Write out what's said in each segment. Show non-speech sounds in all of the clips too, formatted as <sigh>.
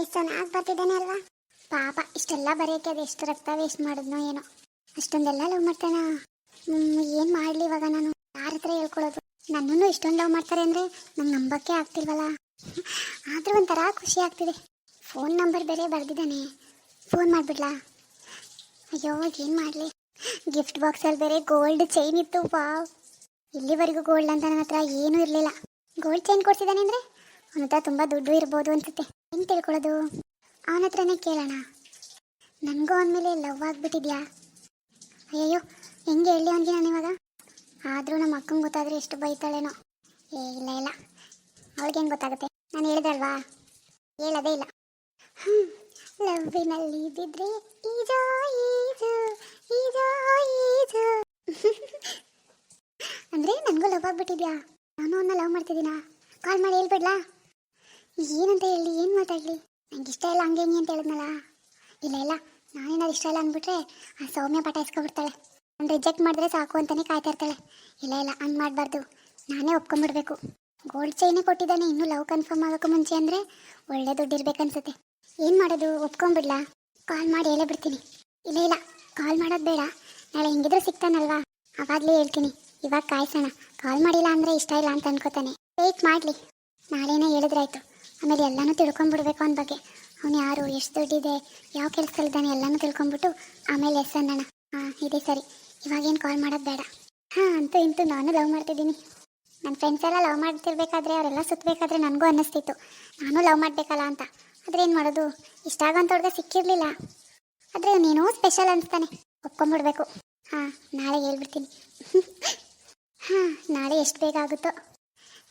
ಎಷ್ಟು ಚೆನ್ನಾಗಿ ಬರ್ತಿದ್ದಾನೆ ಅಲ್ವಾ? ಪಾಪ, ಇಷ್ಟೆಲ್ಲ ಬರೆಯೋಕೆ ಅದು ಎಷ್ಟು ರಕ್ತ ವೇಸ್ಟ್ ಮಾಡಿದ್ನೋ ಏನೋ. ಅಷ್ಟೊಂದೆಲ್ಲ ಲವ್ ಮಾಡ್ತಾನ? ಏನು ಮಾಡಲಿ ಇವಾಗ ನಾನು? ಯಾರ ಹತ್ರ ಹೇಳ್ಕೊಳ್ಳೋದು? ನನ್ನನ್ನು ಇಷ್ಟೊಂದು ಲವ್ ಮಾಡ್ತಾರೆ ಅಂದರೆ ನಂಗೆ ನಂಬಕ್ಕೆ ಆಗ್ತಿಲ್ವಲ್ಲ? ಆದರೂ ಒಂಥರ ಖುಷಿ ಆಗ್ತಿದೆ. ಫೋನ್ ನಂಬರ್ ಬೇರೆ ಬರೆದಿದ್ದಾನೆ. ಫೋನ್ ಮಾಡಿಬಿಡ್ಲಾ? ಅಯ್ಯೋ ಏನು ಮಾಡಲಿ? ಗಿಫ್ಟ್ ಬಾಕ್ಸಲ್ಲಿ ಬೇರೆ ಗೋಲ್ಡ್ ಚೈನ್ ಇತ್ತು, ವಾವ್. ಇಲ್ಲಿವರೆಗೂ ಗೋಲ್ಡ್ ಅಂತ ನನ್ನ ಹತ್ರ ಏನೂ ಇರಲಿಲ್ಲ. ಗೋಲ್ಡ್ ಚೈನ್ ಕೊಡ್ಸಿದ್ದಾನೆ ಅಂದರೆ ಅವನ ಹತ್ರ ತುಂಬ ದುಡ್ಡು ಇರ್ಬೋದು ಅನ್ಸುತ್ತೆ. ಹೆಂಗೆ ತಿಳ್ಕೊಳ್ಳೋದು? ಅವನ ಹತ್ರನೇ ಕೇಳೋಣ. ನನಗೂ ಅಂದಮೇಲೆ ಲವ್ ಆಗಿಬಿಟ್ಟಿದ್ಯಾ? ಅಯ್ಯಯ್ಯೋ, ಹೆಂಗೆ ಹೇಳಿ ಅವನಿಗೆ ನಾನು ಇವಾಗ? ಆದರೂ ನಮ್ಮ ಅಕ್ಕಂಗೆ ಗೊತ್ತಾದರೆ ಎಷ್ಟು ಬೈತಾಳೇನೋ. ಏ, ಇಲ್ಲ ಇಲ್ಲ. ಅವಳಿಗೆ ಹೆಂಗೆ ಗೊತ್ತಾಗುತ್ತೆ? ನಾನು ಹೇಳ್ದಲ್ವಾ? ಹೇಳೋದೇ ಇಲ್ಲ. ಲವ್ವಿನಲ್ಲಿ ಇದ್ದಿದ್ರೆ ಈಜೋ, ಈಜು ಈಜೋ, ಈಜು. ಅಂದರೆ ನನಗೂ ಲವ್ ಆಗಿಬಿಟ್ಟಿದ್ಯಾ? ನಾನು ಅವನ್ನ ಲವ್ ಮಾಡ್ತಿದ್ದೀನಾ? ಕಾಲ್ ಮಾಡಿ ಹೇಳ್ಬಿಡ್ಲಾ? ಏನಂತ ಹೇಳಿ, ಏನು ಮಾತಾಡಲಿ? ನಂಗೆ ಇಷ್ಟ ಇಲ್ಲ ಹಂಗೆ ಹಿಂಗೆ ಅಂತ ಹೇಳಿದ್ನಲ್ಲ. ಇಲ್ಲ ಇಲ್ಲ, ನಾನೇನಾದ್ರು ಇಷ್ಟ ಇಲ್ಲ ಅಂದ್ಬಿಟ್ರೆ ಆ ಸೌಮ್ಯ ಪಟ ಇಸ್ಕೊಬಿಡ್ತಾಳೆ ನಾನು ರಿಜೆಕ್ಟ್ ಮಾಡಿದ್ರೆ ಸಾಕು ಅಂತಲೇ ಕಾಯ್ತಾ ಇರ್ತಾಳೆ. ಇಲ್ಲ ಇಲ್ಲ, ಹಂಗೆ ಮಾಡಬಾರ್ದು. ನಾನೇ ಒಪ್ಕೊಂಡ್ಬಿಡ್ಬೇಕು ಗೋಲ್ಡ್ ಚೈನೇ ಕೊಟ್ಟಿದ್ದಾನೆ, ಇನ್ನೂ ಲವ್ ಕನ್ಫರ್ಮ್ ಆಗೋಕ್ಕೂ ಮುಂಚೆ ಅಂದರೆ ಒಳ್ಳೆ ದುಡ್ಡು ಇರ್ಬೇಕನ್ಸುತ್ತೆ ಏನು ಮಾಡೋದು ಒಪ್ಕೊಂಡ್ಬಿಡ್ಲಾ ಕಾಲ್ ಮಾಡಿ ಹೇಳೇ ಬಿಡ್ತೀನಿ. ಇಲ್ಲ ಇಲ್ಲ ಕಾಲ್ ಮಾಡೋದು ಬೇಡ. ನಾಳೆ ಹೆಂಗಿದ್ರು ಸಿಗ್ತಾನಲ್ವಾ? ಅವಾಗಲೇ ಹೇಳ್ತೀನಿ. ಇವಾಗ ಕಾಯ್ಸೋಣ. ಕಾಲ್ ಮಾಡಿಲ್ಲ ಅಂದರೆ ಇಷ್ಟ ಇಲ್ಲ ಅಂತ ಅನ್ಕೋತಾನೆ. ವೇಟ್ ಮಾಡಲಿ. ನಾಳೆನೇ ಹೇಳಿದ್ರಾಯ್ತು. ಆಮೇಲೆ ಎಲ್ಲನೂ ತಿಳ್ಕೊಂಬಿಡ್ಬೇಕು ಅವನ ಬಗ್ಗೆ. ಅವನು ಯಾರು, ಎಷ್ಟು ದುಡ್ಡಿದೆ, ಯಾವ ಕೆಲಸದಲ್ಲಿದ್ದಾನೆ ಎಲ್ಲನೂ ತಿಳ್ಕೊಂಬಿಟ್ಟು ಆಮೇಲೆ ಎಸ್ ಅನ್ನೋಣ ಹಾಂ, ಇದೆ ಸರಿ. ಇವಾಗೇನು ಕಾಲ್ ಮಾಡೋದು ಬೇಡ. ಹಾಂ, ಅಂತೂ ಇಂತೂ ನಾನು ಲವ್ ಮಾಡ್ತಿದ್ದೀನಿ. ನನ್ನ ಫ್ರೆಂಡ್ಸ್ ಎಲ್ಲ ಲವ್ ಮಾಡ್ತಿರ್ಬೇಕಾದ್ರೆ, ಅವರೆಲ್ಲ ಸುತ್ತಬೇಕಾದ್ರೆ ನನಗೂ ಅನ್ನಿಸ್ತಿತ್ತು. ನಾನು ಲವ್ ಮಾಡಬೇಕಲ್ಲ ಅಂತ. ಆದರೆ ಏನು ಮಾಡೋದು? ಇಷ್ಟ ಆಗೋಂಥವ್ರಿಗೆ ಸಿಕ್ಕಿರಲಿಲ್ಲ. ಆದರೆ ನೀನು ಸ್ಪೆಷಲ್ ಅನಿಸ್ತಾನೆ. ಒಪ್ಕೊಂಬಿಡ್ಬೇಕು. ಹಾಂ, ನಾಳೆ ಹೇಳ್ಬಿಡ್ತೀನಿ. <laughs> ಹಾಂ, ನಾಳೆ ಎಷ್ಟು ಬೇಗ ಆಗುತ್ತೋ.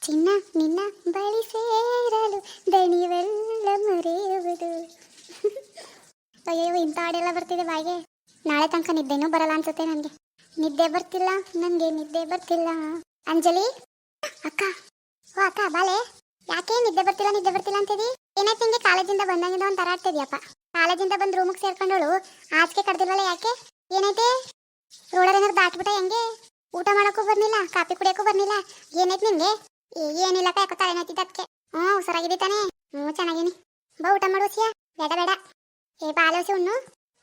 ಚಿನ್ನ ನಿನ್ನ ಬಳಿ ಸೇರಲು ದಣಿವೆಲ್ಲ ಮರೆಯುವುದು ಅಯ್ಯೋ ಇಂಥ ಹಾಡೆಲ್ಲ ಬರ್ತಿದೆ ಬಾಯಿಗೆ. ನಾಳೆ ತನಕ ನಿದ್ದೆನೂ ಬರಲ್ಲ ಅನ್ಸುತ್ತೆ ನನಗೆ. ನಿದ್ದೆ ಬರ್ತಿಲ್ಲ ನನಗೆ ನಿದ್ದೆ ಬರ್ತಿಲ್ಲ. ಅಂಜಲಿ? ಅಕ್ಕ, ಓ, ಅಕ್ಕ, ಬಾಲೆ. ಯಾಕೆ ನಿದ್ದೆ ಬರ್ತಿಲ್ಲ ನಿದ್ದೆ ಬರ್ತಿಲ್ಲ ಅಂತಿದಿ? ಏನಾಯ್ತು ನಿಂಗೆ? ಕಾಲೇಜಿಂದ ಬಂದಂಗಿಂದ ಒಂದು ಥರ ಆಗ್ತಿದ್ಯಪ್ಪ. ಕಾಲೇಜಿಂದ ಬಂದು ರೂಮಿಗೆ ಸೇರ್ಕೊಂಡೋಳು. ಆಚೆಗೆ ಕಡ್ದಿಲ್ವಲ್ಲ ಯಾಕೆ? ಏನೈತೆ ರೋಡರ್ ಏನಾದ್ರು ಹೆಂಗೆ? ಊಟ ಮಾಡಕ್ಕೂ ಬರ್ನಿಲ್ಲ, ಕಾಫಿ ಕುಡಿಯೋಕ್ಕೂ ಬರ್ನಿಲ್ಲ. ಏನೈತೆ ನಿಂಗೆ? ಏನಿಲ್ಲ ಯಾಕೋ ತಲೆ ನೋಯ್ತಿದ್ದ ಅದಕ್ಕೆ ಹ್ಞೂ ಹುಷಾರಾಗಿದ್ದಿ ತಾನೇ? ಹ್ಞೂ ಚೆನ್ನಾಗೀನಿ ಬಾ ಊಟ ಮಾಡು ಸಿಯಾ ಬೇಡ ಬೇಡ. ಏ ಬಾಲೋಸಿ ಉಣ್ಣು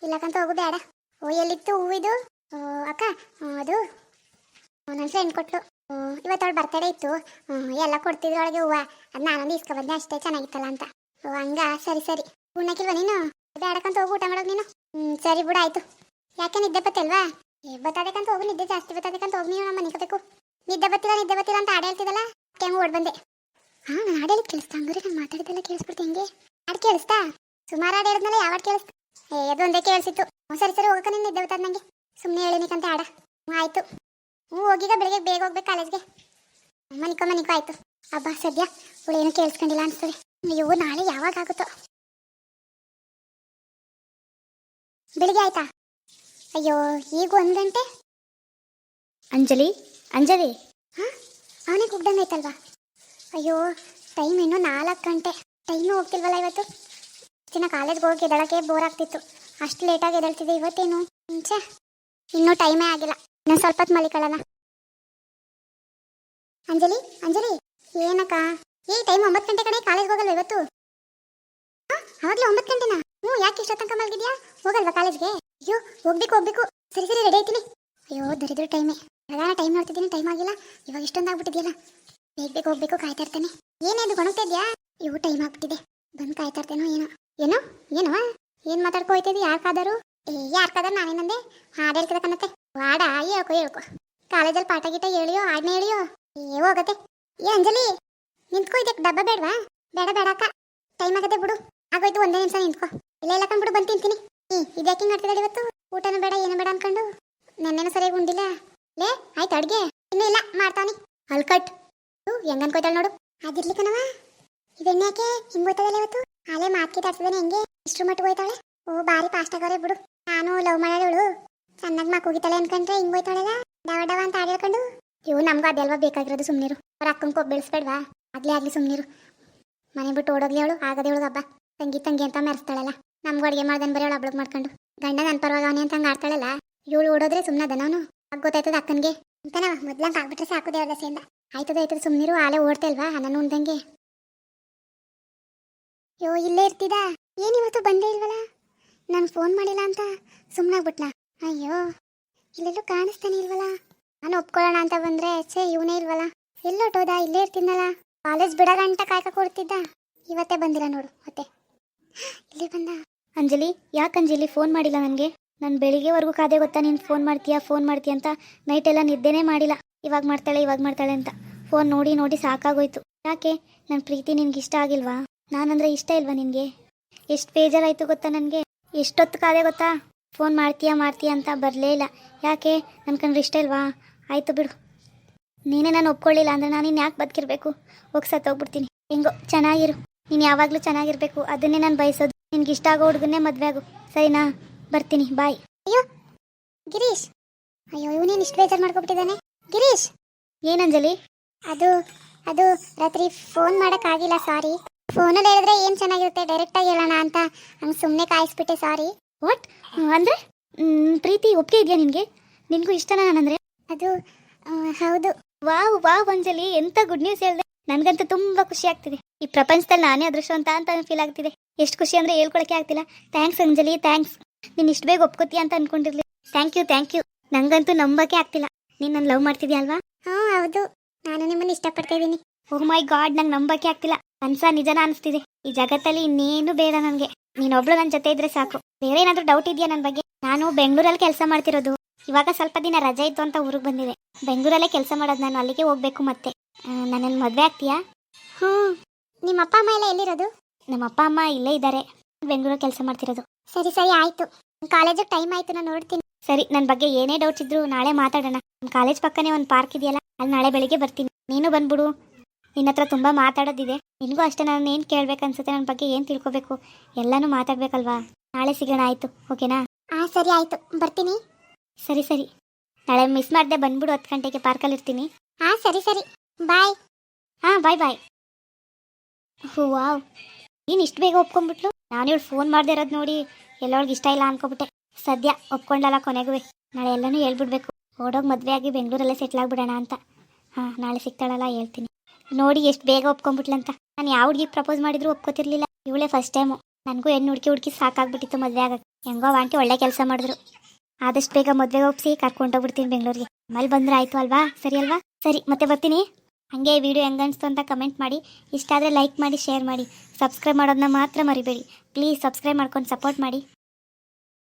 ಇಲ್ಲಕ್ಕಂತ ಹೋಗು ಬೇಡ. ಓ ಎಲ್ಲಿತ್ತು ಹೂವಿದು ಓ, ಅಕ್ಕ ಅದು. ನನ್ನ ಫ್ರೆಂಡ್ ಕೊಟ್ಲು. ಇವತ್ತು ಅವಳು ಬರ್ತಡೇ ಇತ್ತು. ಎಲ್ಲ ಕೊಡ್ತಿದ್ರು ಅವಳಿಗೆ ಹೂವು. ಅದು ನಾನೊಂದು ಇಸ್ಕೊಬಂದೆ ಅಷ್ಟೇ ಚೆನ್ನಾಗಿತ್ತಲ್ಲ ಅಂತ. ಓ ಹಂಗ ಸರಿ ಸರಿ. ಉಣ್ಣಕ್ಕಿಲ್ವ ನೀನು? ಬೇಡಕ್ಕಂತ ಹೋಗು ಊಟ ಮಾಡೋದು ನೀನು. ಹ್ಞೂ ಸರಿ ಬಿಡ ಆಯ್ತು. ಯಾಕೆ ನಿದ್ದೆ ಬತ್ತಲ್ವಾ? ಏ ಬತ್ತದಕ್ಕಂತ ಹೋಗು ನಿದ್ದೆ ಜಾಸ್ತಿ ಬತ್ತದಕ್ಕಂತ ಹೋಗಿ ನೀವು ನಮ್ಮ ನಿದ್ದೆ ಬತ್ತಿಲ್ಲ ನಿದ್ದೆ ಬತ್ತಿಲ್ಲ ಅಂತ ಆಡ ಹೇಳ್ತಿದ್ದಲ್ಲ? ಕೆಮ್ಮು ಓಡ್ ಬಂದೆ. ಹಾ ನಾನು ಹಾಡು ಹೇಳಿದ್ ಕೇಳಿಸ್ತಾ ಹಂಗಾರೆ ನಾನು ಮಾತಾಡಿದ್ದೆಲ್ಲ ಕೇಳಿಸ್ಬಿಡ್ತೆ ಹೆಂಗೆ? ಹಾಡು ಕೇಳಿಸ್ತಾ? ಸುಮಾರು ಹಾಡು ಹೇಳಿದ್ಮೇಲೆ ಯಾವ ಹಾಡು ಕೇಳಿಸ್ತಾ? ಏ ಅದೊಂದೇ ಕೇಳಿಸಿತ್ತು. ಹ್ಞೂ ಸರಿ ಸರಿ ಹೋಗಕ್ಕೆ ನಿನ್ನ ನಿದ್ದೆ ಬತ್ತದ ನಂಗೆ. ಸುಮ್ಮನೆ ಹೇಳಿನಿಕಂತ ಹಾಡ. ಹ್ಞೂ ಆಯ್ತು. ಹ್ಞೂ ಹೋಗಿಗ ಬೆಳಿಗ್ಗೆ ಬೇಗ ಹೋಗ್ಬೇಕು ಕಾಲೇಜ್ಗೆ. ಮನಿಕೋ ಮನಿಕೋ ಆಯ್ತು. ಹಬ್ಬ ಸದ್ಯ ಏನು ಕೇಳಿಸ್ಕೊಂಡಿಲ್ಲ ಅನ್ಸ್ತದೆ. ಅಯ್ಯೋ ನಾಳೆ ಯಾವಾಗ ಆಗುತ್ತೋ. ಬೆಳಿಗ್ಗೆ ಆಯ್ತಾ? ಅಯ್ಯೋ ಈಗ ಒಂದು ಗಂಟೆ? ಅಂಜಲಿ ಅಂಜಲಿ. ಅವನೇ ಆಯ್ತಲ್ವಾ? ಅಯ್ಯೋ ಟೈಮ್ ಇನ್ನೂ ನಾಲ್ಕು ಗಂಟೆ. ಟೈಮು ಹೋಗ್ತಿಲ್ವಲ್ಲ ಇವತ್ತು? ದಿನ ಕಾಲೇಜ್ಗೆ ಹೋಗಿ ಎದಳಕ್ಕೆ ಬೋರ್ ಆಗ್ತಿತ್ತು. ಅಷ್ಟು ಲೇಟಾಗಿ ಎದಳ್ತಿದ್ದೆ ಇವತ್ತೇನು? ಮುಂಚೆ ಇನ್ನೂ ಟೈಮೇ ಆಗಿಲ್ಲ. ಇನ್ನೊಂದು ಸ್ವಲ್ಪ ಹೊತ್ತು ಮಲಿಕೊಳ್ಳೋಣ. ಅಂಜಲಿ ಅಂಜಲಿ, ಏನಕ್ಕ? ಏ ಟೈಮ್ ಒಂಬತ್ತು ಗಂಟೆ ಕಡೆ ಕಾಲೇಜ್ಗೆ ಹೋಗಲ್ವ ಇವತ್ತು? ಅವಾಗ್ಲೇ ಒಂಬತ್ತು ಗಂಟೆನಾ? ಹ್ಞೂ, ಯಾಕೆ ಇಷ್ಟ ತನಕ ಮಲಗಿದ್ಯಾ? ಹೋಗಲ್ವಾ ಕಾಲೇಜ್ಗೆ ಅಯ್ಯೋ, ಹೋಗ್ಬೇಕು ಹೋಗ್ಬೇಕು. ಸರಿ ಸರಿ ರೆಡಿ ಆಯ್ತೀನಿ. ಅಯ್ಯೋ, ದರಿದ್ರ ಟೈಮೇ ಪ್ರಧಾನ ಟೈಮ್ ನೋಡ್ತಿದ್ದೀನಿ ಟೈಮ್ ಆಗಿಲ್ಲ. ಇವಾಗ ಇಷ್ಟೊಂದು ಆಗ್ಬಿಟ್ಟಿದ್ಯಲ್ಲ? ಬೇಗ ಬೇಗ ಹೋಗ್ಬೇಕು, ಕಾಯ್ತಾ ಇರ್ತೇನೆ. ಏನೇನು ಗೊಣಗ್ತಾ ಇದ್ಯಾ? ಇವು ಟೈಮ್ ಆಗ್ಬಿಟ್ಟಿದೆ. ಬಂದು ಕಾಯ್ತಾ ಇರ್ತೇನೋ ಏನೋ. ಏನೋ? ಏನವ ಏನು ಮಾತಾಡ್ಕೊ ಹೋಯ್ತಿದ್ದೆ? ಯಾರ್ ಕಾದರು ಏ ಯಾರ್ ಕಾದರು ನಾನೇನಂದೆ ಹಾಡು ಹೇಳ್ತಿದ್ದಕ್ಕನ್ನತ್ತೆ ವಾಡ, ಹೇಳ್ಕೊ ಹೇಳ್ಕೊ. ಕಾಲೇಜಲ್ಲಿ ಪಾಠ ಗೀಟ ಹೇಳಿಯೋ ಹಾಡನ್ನ ಹೇಳಿಯೋ? ಏ, ಹೋಗತ್ತೆ. ಏ, ಅಂಜಲಿ, ನಿಂತ್ಕೊ ಇದಕ್ಕೆ. ಡಬ್ಬ ಬೇಡವಾ? ಬೇಡ ಬೇಡ, ಅಕ್ಕ. ಟೈಮ್ ಆಗತ್ತೆ ಬಿಡು. ಆಗೋಯ್ತು, ಒಂದೇ ನಿಮಿಷ ನಿಂತ್ಕೋ. ಇಲ್ಲ ಇಲ್ಲ ಕಂಡ್ಬಿಡು ಬಂದು ತಿಂತೀನಿ. ಈ ಇದ್ಯಾಕೆ ಹಿಂಗೆ ಮಾಡ್ತಿದ್ದಾಳೆ ಇವತ್ತು? ಊಟನೂ ಬೇಡ, ಏನು ಬೇಡ ಅನ್ಕೊಂಡು. ನೆನ್ನೆನೂ ಸರಿಯಾಗಿ ಉಂಡಿಲ್ಲ. ಲೇ, ಆಯ್ತು ಅಡ್ಗೆ. ಇನ್ನೂ ಇಲ್ಲ ಮಾಡ್ತಾನೆ ಅಲ್ಕಟ್ ಹೆಂಗ ಅನ್ಕೋತಾಳ ನೋಡು. ಅದಿರ್ಲಿ ಕಣವ ಯಾಕೆ ಹಿಂಗ್ ಹೋಯ್ತದಲ್ಲ ಇವತ್ತು? ಅಲೆ ಮಾತ್ಕಿ ತರ್ಸಿದಾನೆ ಹೆಂಗೆ? ಇಷ್ಟ್ರ ಮಟ್ಟಿಗೆ ಹೋಯ್ತಾಳೆ. ಓ ಬಾರಿ ಫಾಸ್ಟ್ ಆಗವ್ರೆ ಬಿಡು. ನಾನು ಲವ್ ಮಾಡೋಳು ಚೆನ್ನಾಗಿ ಮಾಕ್ ಹೋಗಿತಾಳೆ ಅನ್ಕೊಂಡ್ರೆ ಹಿಂಗ್ ಹೋಯ್ತಾಳಲ್ಲ. ಡವ ಡವ ಅಂತ ಆಡ್ ಹೇಳ್ಕೊಂಡು ಇವು ನಮ್ಗೂ ಅದೆಲ್ವಾ ಬೇಕಾಗಿರೋದು ಸುಮ್ನಿರು. ಅವ್ರ ಅಕ್ಕಂಗೆ ಕೊಬ್ಬ ಬೆಳೆಸ್ಬೇಡ್ವಾ? ಆಗ್ಲೇ ಆಗ್ಲಿ ಸುಮ್ನಿರು. ಮನೆ ಬಿಟ್ಟು ಓಡೋಗ್ಲಿ ಅವಳು, ಆಗದೆ ಅವಳು ಹಬ್ಬ. ತಂಗಿ ತಂಗಿ ಅಂತ ಮೆರೆಸ್ತಾಳಲ್ಲ. ನಮ್ಗೆ ಅಡುಗೆ ಮಾಡ್ದನ್ ಬರೀ ಅವಳು ಅಬ್ಳಗ್ ಮಾಡ್ಕೊಂಡು. ಗಂಡ ನನ್ನ ಪರವಾಗಿ ಅಂತ ಹಂಗೆ ಆಡ್ತಾಳಲ್ಲ. ಇವಳು ಓಡೋದ್ರೆ ಸುಮ್ಮನೆ ಅದ ಅವನು ಆಗ ಗೊತ್ತಾಯ್ತದ ಅಕ್ಕನ್ಗೆ? ಅಂತನ ಮೊದ್ಲಂಗೆ ಆಗ್ಬಿಟ್ರೆ ಸಾಕು ದೇವ್ರ ದಸೆಯಿಂದ. ಆಯ್ತದ ಆಯ್ತದ ಸುಮ್ಮನಿರು ಆಲೆ ಓಡ್ತಾ ಇಲ್ವಾ? ಅನ್ನ ಉಂದಂಗೆ ಯೋ, ಇಲ್ಲೇ ಇರ್ತಿದ್ದ ಏನಿವತ್ತು ಬಂದೇ ಇಲ್ವಲ್ಲ ನಾನು ಫೋನ್ ಮಾಡಿಲ್ಲ ಅಂತ. ಸುಮ್ಮನಾಗ್ಬಿಟ್ನಾ ಅಯ್ಯೋ, ಇಲ್ಲೆಲ್ಲೂ ಕಾಣಿಸ್ತಾನೆ ಇಲ್ವಲ್ಲ ನಾನು ಒಪ್ಕೊಳ್ಳೋಣ ಅಂತ ಬಂದ್ರೆ, ಛೇ, ಇವನೇ ಇಲ್ವಲ್ಲ ಎಲ್ಲೊಟ್ಟೋದ ಇಲ್ಲೇ ಇರ್ತಿದ್ನಲ್ಲ ಕಾಲೇಜ್ ಬಿಡಗಂಟ ಕಾಯ್ಕ ಕೊಡ್ತಿದ್ದ ಇವತ್ತೇ ಬಂದಿಲ್ಲ ನೋಡು, ಮತ್ತೆ. ಇಲ್ಲಿ ಬಂದ. ಅಂಜಲಿ, ಯಾಕೆ ಅಂಜಲಿ, ಫೋನ್ ಮಾಡಿಲ್ಲ ನನಗೆ? ನಾನು ಬೆಳಿಗ್ಗೆವರೆಗೂ ಕಾದೆ ಗೊತ್ತಾ, ನೀನು ಫೋನ್ ಮಾಡ್ತೀಯಾ ಫೋನ್ ಮಾಡ್ತೀಯ ಅಂತ? ನೈಟ್ ಎಲ್ಲ ನಿದ್ದೆನೇ ಮಾಡಿಲ್ಲ. ಇವಾಗ ಮಾಡ್ತಾಳೆ ಇವಾಗ ಮಾಡ್ತಾಳೆ ಅಂತ. ಫೋನ್ ನೋಡಿ ನೋಡಿ ಸಾಕಾಗೋಯ್ತು. ಯಾಕೆ? ನನ್ನ ಪ್ರೀತಿ ನಿನ್ಗೆ ಇಷ್ಟ ಆಗಿಲ್ವಾ? ನಾನಂದ್ರೆ ಇಷ್ಟ ಇಲ್ವಾ ನಿನಗೆ? ಎಷ್ಟು ಬೇಜಾರಾಯ್ತು ಗೊತ್ತಾ ನನಗೆ? ಎಷ್ಟೊತ್ತು ಕಾದೆ ಗೊತ್ತಾ? ಫೋನ್ ಮಾಡ್ತೀಯಾ ಮಾಡ್ತೀಯಾ ಅಂತ ಬರಲೇ ಇಲ್ಲ. ಯಾಕೆ? ನನ್ನ ಕಂಡ್ರೆ ಇಷ್ಟ ಇಲ್ವಾ? ಆಯಿತು ಬಿಡು. ನೀನೇ ನಾನು ಒಪ್ಕೊಳ್ಳಿಲ್ಲ ಅಂದರೆ ನಾನು ಇನ್ನು ಯಾಕೆ ಬದುಕಿರ್ಬೇಕು? ಹೋಗಿ ಸತ್ತೋಗ್ಬಿಡ್ತೀನಿ ಹೆಂಗೋ, ಚೆನ್ನಾಗಿರು. ನೀನು ಯಾವಾಗಲೂ ಚೆನ್ನಾಗಿರಬೇಕು. ಅದನ್ನೇ ನಾನು ಬಯಸೋದು. ನಿನ್ಗೆ ಇಷ್ಟ ಆಗೋ ಹುಡುಗನ್ನೇ ಮದುವೆ ಆಗು. ಸರಿನಾ? ಬರ್ತೀನಿ ಬಾಯ್. ಅಯ್ಯೋ ಗಿರೀಶ್. ಅಯ್ಯೋ ಇವನೇನು ಇಷ್ಟು ಬೇಜಾರು ಮಾಡ್ಕೊಬಿಟ್ಟಿದ್ದಾನೆ? ಗಿರೀಶ್. ಏನಂಜಲಿ? ಅದು ಅದು ರಾತ್ರಿ ಫೋನ್ ಮಾಡೋಕ್ಕಾಗಿಲ್ಲ ಸಾರಿ ಫೋನಲ್ಲಿ ಹೇಳಿದ್ರೆ ಏನು ಚೆನ್ನಾಗಿರುತ್ತೆ? ಡೈರೆಕ್ಟಾಗಿ ಹೇಳೋಣ ಅಂತ ಹಂಗೆ ಸುಮ್ಮನೆ ಕಾಯಿಸ್ಬಿಟ್ಟೆ ಸಾರಿ ವಾಟ್ ಅಂದರೆ ಪ್ರೀತಿ ಒಪ್ಪಿಗೆ ಇದೆಯಾ ನಿನಗೆ? ನಿನಗೂ ಇಷ್ಟನಾ ನಾನಂದ್ರೆ? ಅದು ಆ, ಹೌದು. ವಾವ್ ವಾವ್ ಅಂಜಲಿ ಎಂತ ಗುಡ್ ನ್ಯೂಸ್ ಹೇಳಿದೆ. ನನಗಂತೂ ತುಂಬಾ ಖುಷಿ ಆಗ್ತಿದೆ. ಈ ಪ್ರಪಂಚದಲ್ಲಿ ನಾನೇ ಅದೃಷ್ಟ ಅಂತ ಫೀಲ್ ಆಗ್ತಿದೆ. ಎಷ್ಟು ಖುಷಿ ಅಂದ್ರೆ ಹೇಳ್ಕೊಳಕ್ಕೆ ಆಗ್ತಿಲ್ಲ. ಥ್ಯಾಂಕ್ಸ್ ಅಂಜಲಿ ಥ್ಯಾಂಕ್ಸ್ ನೀನು ಇಷ್ಟು ಬೇಗ ಒಪ್ಕೋತೀಯ ಅಂತ ಅನ್ಕೊಂಡಿರ್ಲಿ. ಥ್ಯಾಂಕ್ ಯು ಥ್ಯಾಂಕ್ ಯು ನಂಗಂತೂ ನಂಬಕ್ಕೆ ಆಗ್ತಿಲ್ಲ. ನೀನು ನನ್ನ ಲವ್ ಮಾಡ್ತಿದ್ಯಾ ಅಲ್ವಾ? ಹ್ಞೂ ಹೌದು. ನಾನು ನಿಮ್ಮನ್ನು ಇಷ್ಟಪಡ್ತಾ ಇದ್ದೀನಿ. ಓ ಮೈ ಗಾಡ್ ನಂಗೆ ನಂಬಕ್ಕೆ ಆಗ್ತಿಲ್ಲ. ಕನ್ಸ ನಿಜನ ಅನಿಸ್ತಿದೆ. ಈ ಜಗತ್ತಲ್ಲಿ ಇನ್ನೇನು ಬೇಡ ನನಗೆ. ನೀನೊಬ್ಳು ನನ್ನ ಜೊತೆ ಇದ್ರೆ ಸಾಕು. ಬೇರೆ ಏನಾದರೂ ಡೌಟ್ ಇದೆಯಾ ನನ್ನ ಬಗ್ಗೆ? ನಾನು ಬೆಂಗಳೂರಲ್ಲಿ ಕೆಲಸ ಮಾಡ್ತಿರೋದು. ಇವಾಗ ಸ್ವಲ್ಪ ದಿನ ರಜೆ ಇತ್ತು ಅಂತ ಊರಿಗೆ ಬಂದಿದೆ. ಬೆಂಗಳೂರಲ್ಲೇ ಕೆಲಸ ಮಾಡೋದು ನಾನು ಅಲ್ಲಿಗೆ ಹೋಗ್ಬೇಕು ಮತ್ತೆ. ನನ್ನನ್ನು ಮದುವೆ ಆಗ್ತೀಯಾ? ಹ್ಞೂ ನಿಮ್ಮ ಅಪ್ಪ ಅಮ್ಮ ಎಲ್ಲ ಎಲ್ಲಿರೋದು? ನಮ್ಮ ಅಪ್ಪ ಅಮ್ಮ ಇಲ್ಲೇ ಇದ್ದಾರೆ. ಬೆಂಗಳೂರಲ್ಲಿ ಕೆಲಸ ಮಾಡ್ತಿರೋದು. ಸರಿ ಸರಿ ಆಯ್ತು. ಕಾಲೇಜಿಗೆ ಟೈಮ್ ಆಯ್ತು ನಾನು ನೋಡ್ತೀನಿ. ಸರಿ ನನ್ನ ಬಗ್ಗೆ ಏನೇ ಡೌಟ್ಸ್ ಇದ್ರು ನಾಳೆ ಮಾತಾಡೋಣ. ನಮ್ಮ ಕಾಲೇಜ್ ಪಕ್ಕನೇ ಒಂದು ಪಾರ್ಕ್ ಇದೆಯಲ್ಲ ಅಲ್ಲಿ ನಾಳೆ ಬೆಳಿಗ್ಗೆ ಬರ್ತೀನಿ. ನೀನು ಬಂದ್ಬಿಡು. ನಿನ್ನ ಹತ್ರ ತುಂಬ ಮಾತಾಡೋದಿದೆ. ನಿನಗೂ ಅಷ್ಟೇ ನಾನು ಏನು ಕೇಳ್ಬೇಕನ್ಸುತ್ತೆ ನನ್ನ ಬಗ್ಗೆ ಏನು ತಿಳ್ಕೊಬೇಕು? ಎಲ್ಲನೂ ಮಾತಾಡ್ಬೇಕಲ್ವಾ? ನಾಳೆ ಸಿಗೋಣ ಆಯಿತು. ಓಕೆನಾ? ಹಾಂ ಸರಿ ಆಯಿತು. ಬರ್ತೀನಿ. ಸರಿ ಸರಿ. ನಾಳೆ ಮಿಸ್ ಮಾಡದೆ ಬಂದ್ಬಿಡು ಹತ್ತು ಗಂಟೆಗೆ ಪಾರ್ಕಲ್ಲಿ ಇರ್ತೀನಿ. ಹಾಂ ಸರಿ ಸರಿ. ಬಾಯ್ ಹಾಂ ಬಾಯ್ ಬಾಯ್ ಹೂ ವಾವ್. ನೀನು ಇಷ್ಟು ಬೇಗ ಒಪ್ಕೊಂಡ್ಬಿಟ್ಲು? ನಾನು ಇವಳು ಫೋನ್ ಮಾಡದೆ ಇರೋದು ನೋಡಿ ಎಲ್ಲೊಳಗೆ ಇಷ್ಟ ಇಲ್ಲ ಅನ್ಕೊಬಿಟ್ಟೆ. ಸದ್ಯ ಒಪ್ಕೊಂಡಲ್ಲ ಕೊನೆಗೂ. ನಾಳೆ ಎಲ್ಲನೂ ಹೇಳ್ಬಿಡ್ಬೇಕು. ಓಡೋಗಿ ಮದುವೆ ಆಗಿ ಬೆಂಗಳೂರಲ್ಲೇ ಸೆಟ್ಲ್ ಆಗ್ಬಿಡೋಣ ಅಂತ. ಹಾಂ, ನಾಳೆ ಸಿಗ್ತಾಳಲ್ಲ ಹೇಳ್ತೀನಿ. ನೋಡಿ ಎಷ್ಟು ಬೇಗ ಒಪ್ಕೊಂಡ್ಬಿಟ್ಲಂತ. ನಾನು ಯಾವ ಹುಡುಗಿಗೆ ಪ್ರಪೋಸ್ ಮಾಡಿದ್ರು ಒಪ್ಕೋತಿರ್ಲಿಲ್ಲ. ಇವಳೇ ಫಸ್ಟ್ ಟೈಮು ನನಗೂ ಹೆಣ್ಣು ಹುಡುಕಿ ಹುಡುಕಿ ಸಾಕಾಗ್ಬಿಟ್ಟಿತ್ತು ಮದುವೆ ಆಗಕ್ಕೆ. ಹೆಂಗೋ ಆಂಟಿ ಒಳ್ಳೆ ಕೆಲಸ ಮಾಡಿದ್ರು. ಆದಷ್ಟು ಬೇಗ ಮದುವೆ ಒಪ್ಸಿ ಕರ್ಕೊಂಡೋಗ್ಬಿಡ್ತೀನಿ ಬೆಂಗಳೂರಿಗೆ. ಆಮೇಲೆ ಬಂದ್ರೆ ಆಯ್ತು ಅಲ್ವಾ? ಸರಿ ಅಲ್ವಾ? ಸರಿ, ಮತ್ತೆ ಬರ್ತೀನಿ. ಹಾಗೆ ವಿಡಿಯೋ ಹೆಂಗನ್ಸ್ತು ಅಂತ ಕಮೆಂಟ್ ಮಾಡಿ. ಇಷ್ಟ ಆದರೆ ಲೈಕ್ ಮಾಡಿ ಶೇರ್ ಮಾಡಿ. ಸಬ್ಸ್ಕ್ರೈಬ್ ಮಾಡೋದನ್ನ ಮಾತ್ರ ಮರಿಬೇಡಿ. ಪ್ಲೀಸ್ ಸಬ್ಸ್ಕ್ರೈಬ್ ಮಾಡ್ಕೊಂಡು ಸಪೋರ್ಟ್ ಮಾಡಿ.